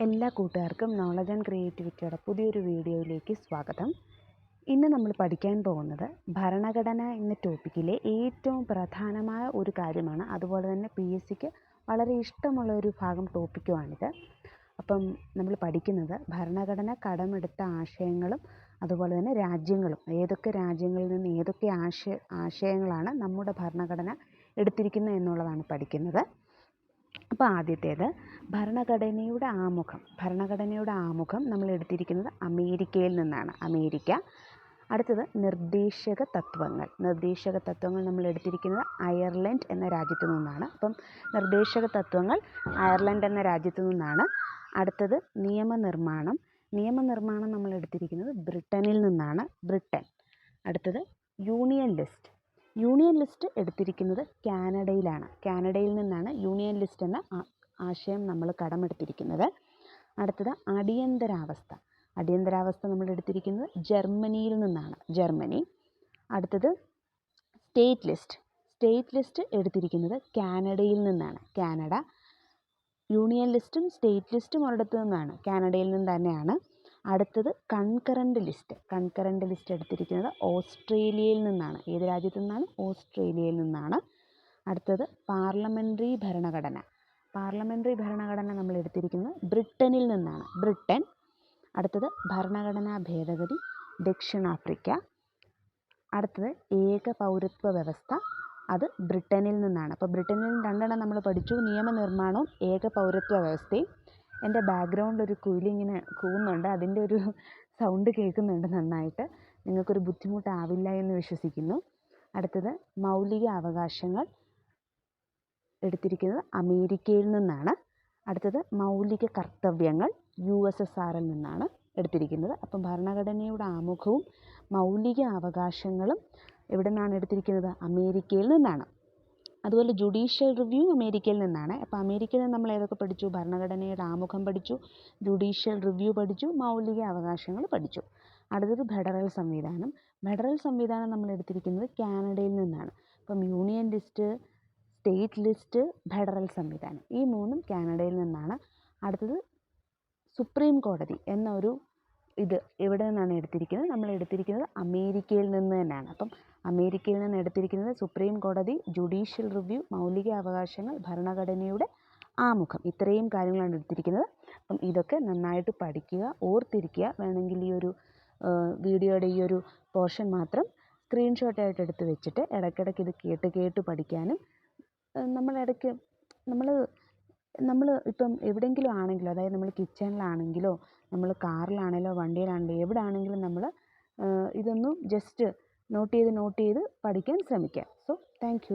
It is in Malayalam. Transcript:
എല്ലാ കൂട്ടുകാർക്കും നോളജ് ആൻഡ് ക്രിയേറ്റിവിറ്റിയുടെ പുതിയൊരു വീഡിയോയിലേക്ക് സ്വാഗതം. ഇന്ന് നമ്മൾ പഠിക്കാൻ പോകുന്നത് ഭരണഘടന എന്ന ടോപ്പിക്കിലെ ഏറ്റവും പ്രധാനമായ ഒരു കാര്യമാണ്. അതുപോലെ തന്നെ പി എസ് സിക്ക് വളരെ ഇഷ്ടമുള്ള ഒരു ഭാഗം ടോപ്പിക്കുമാണിത് അപ്പം നമ്മൾ പഠിക്കുന്നത് ഭരണഘടന കടമെടുത്ത ആശയങ്ങളും അതുപോലെ തന്നെ രാജ്യങ്ങളും ഏതൊക്കെ രാജ്യങ്ങളിൽ നിന്ന് ഏതൊക്കെ ആശയ ആശയങ്ങളാണ് നമ്മുടെ ഭരണഘടന എടുത്തിരിക്കുന്നത് എന്നുള്ളതാണ് പഠിക്കുന്നത്. അപ്പോൾ ആദ്യത്തേത് ഭരണഘടനയുടെ ആമുഖം. ഭരണഘടനയുടെ ആമുഖം നമ്മൾ എടുത്തിരിക്കുന്നത് അമേരിക്കയിൽ നിന്നാണ്. അമേരിക്ക. അടുത്തത് നിർദ്ദേശക തത്വങ്ങൾ. നിർദ്ദേശക തത്വങ്ങൾ നമ്മൾ എടുത്തിരിക്കുന്നത് അയർലൻഡ് എന്ന രാജ്യത്തു നിന്നാണ്. അപ്പം നിർദ്ദേശക തത്വങ്ങൾ അയർലൻഡ് എന്ന രാജ്യത്തു നിന്നാണ്. അടുത്തത് നിയമനിർമ്മാണം. നിയമനിർമ്മാണം നമ്മൾ എടുത്തിരിക്കുന്നത് ബ്രിട്ടനിൽ നിന്നാണ്. ബ്രിട്ടൻ. അടുത്തത് യൂണിയൻ ലിസ്റ്റ്. യൂണിയൻ ലിസ്റ്റ് എടുത്തിരിക്കുന്നത് കാനഡയിലാണ്. കാനഡയിൽ നിന്നാണ് യൂണിയൻ ലിസ്റ്റ് എന്ന ആശയം നമ്മൾ കടമെടുത്തിരിക്കുന്നത്. അടുത്തത് അടിയന്തരാവസ്ഥ. അടിയന്തരാവസ്ഥ നമ്മൾ എടുത്തിരിക്കുന്നത് ജർമ്മനിയിൽ നിന്നാണ്. ജർമ്മനി. അടുത്തത് സ്റ്റേറ്റ് ലിസ്റ്റ്. സ്റ്റേറ്റ് ലിസ്റ്റ് എടുത്തിരിക്കുന്നത് കാനഡയിൽ നിന്നാണ്. കാനഡ. യൂണിയൻ ലിസ്റ്റും സ്റ്റേറ്റ് ലിസ്റ്റും ഒരിടത്തു നിന്നാണ്. കാനഡയിൽ നിന്ന് തന്നെയാണ്. അടുത്തത് കൺകറന്റ് ലിസ്റ്റ്. കൺകറന്റ് ലിസ്റ്റ് എടുത്തിരിക്കുന്നത് ഓസ്ട്രേലിയയിൽ നിന്നാണ്. ഏത് രാജ്യത്തു നിന്നാണ്? ഓസ്ട്രേലിയയിൽ നിന്നാണ്. അടുത്തത് പാർലമെന്ററി ഭരണഘടന. പാർലമെന്ററി ഭരണഘടന നമ്മൾ എടുത്തിരിക്കുന്നത് ബ്രിട്ടനിൽ നിന്നാണ്. ബ്രിട്ടൻ. അടുത്തത് ഭരണഘടനാ ഭേദഗതി. ദക്ഷിണാഫ്രിക്ക. അടുത്തത് ഏക പൗരത്വ വ്യവസ്ഥ. അത് ബ്രിട്ടനിൽ നിന്നാണ്. അപ്പോൾ ബ്രിട്ടനിൽ രണ്ടെണ്ണം നമ്മൾ പഠിച്ചു. നിയമനിർമ്മാണവും ഏക പൗരത്വ വ്യവസ്ഥയും എന്റെ ബാക്ക്ഗ്രൗണ്ടിൽ ഒരു കുയിലിങ്ങനെ കൂവുന്നുണ്ട്. അതിന്റെ ഒരു സൗണ്ട് കേൾക്കുന്നുണ്ട് നന്നായിട്ട്. നിങ്ങൾക്കൊരു ബുദ്ധിമുട്ടാവില്ല എന്ന് വിശ്വസിക്കുന്നു. അടുത്തത് മൗലിക അവകാശങ്ങൾ എടുത്തിരിക്കുന്നത് അമേരിക്കയിൽ നിന്നാണ്. അടുത്തത് മൗലിക കർത്തവ്യങ്ങൾ യു എസ് എസ് ആറിൽ നിന്നാണ് എടുത്തിരിക്കുന്നത്. അപ്പം ഭരണഘടനയുടെ ആമുഖവും മൗലിക അവകാശങ്ങളും എവിടെ നിന്നാണ് എടുത്തിരിക്കുന്നത്? അമേരിക്കയിൽ നിന്നാണ്. അതുപോലെ ജുഡീഷ്യൽ റിവ്യൂ അമേരിക്കയിൽ നിന്നാണ്. അപ്പോൾ അമേരിക്കയിൽ നിന്ന് നമ്മൾ ഏതൊക്കെ പഠിച്ചു? ഭരണഘടനയുടെ ആമുഖം പഠിച്ചു ജുഡീഷ്യൽ റിവ്യൂ പഠിച്ചു മൗലിക അവകാശങ്ങൾ പഠിച്ചു. അടുത്തത് ഫെഡറൽ സംവിധാനം. ഫെഡറൽ സംവിധാനം നമ്മൾ എടുത്തിരിക്കുന്നത് കാനഡയിൽ നിന്നാണ്. അപ്പം union list state list federal സംവിധാനം. ഈ മൂന്നും കാനഡയിൽ നിന്നാണ്. അടുത്തത് സുപ്രീം കോടതി എന്ന ഒരു ഇത് എവിടെ നിന്നാണ് എടുത്തിരിക്കുന്നത്? നമ്മൾ എടുത്തിരിക്കുന്നത് അമേരിക്കയിൽ നിന്ന് തന്നെയാണ്. അപ്പം അമേരിക്കയിൽ നിന്ന് എടുത്തിരിക്കുന്നത് സുപ്രീം കോടതി ജുഡീഷ്യൽ റിവ്യൂ മൗലിക അവകാശങ്ങൾ ഭരണഘടനയുടെ ആമുഖം. ഇത്രയും കാര്യങ്ങളാണ് എടുത്തിരിക്കുന്നത്. അപ്പം ഇതൊക്കെ നന്നായിട്ട് പഠിക്കുക ഓർത്തിരിക്കുക. വേണമെങ്കിൽ ഈ ഒരു വീഡിയോയുടെ ഈ ഒരു പോർഷൻ മാത്രം സ്ക്രീൻഷോട്ടായിട്ട് എടുത്ത് വെച്ചിട്ട് ഇടയ്ക്കിടയ്ക്ക് ഇത് കേട്ട് കേട്ട് പഠിക്കാനും നമ്മൾ ഇടയ്ക്ക് നമ്മൾ നമ്മൾ ഇപ്പം എവിടെയെങ്കിലും ആണെങ്കിലും അതായത് നമ്മൾ കിച്ചണിലാണെങ്കിലോ നമ്മൾ കാറിലാണെങ്കിലോ വണ്ടിയിലാണെങ്കിലോ എവിടെ ആണെങ്കിലും നമ്മൾ ഇതൊന്നും ജസ്റ്റ് നോട്ട് ചെയ്ത് നോട്ട് ചെയ്ത് പഠിക്കാൻ ശ്രമിക്കുക സോ താങ്ക്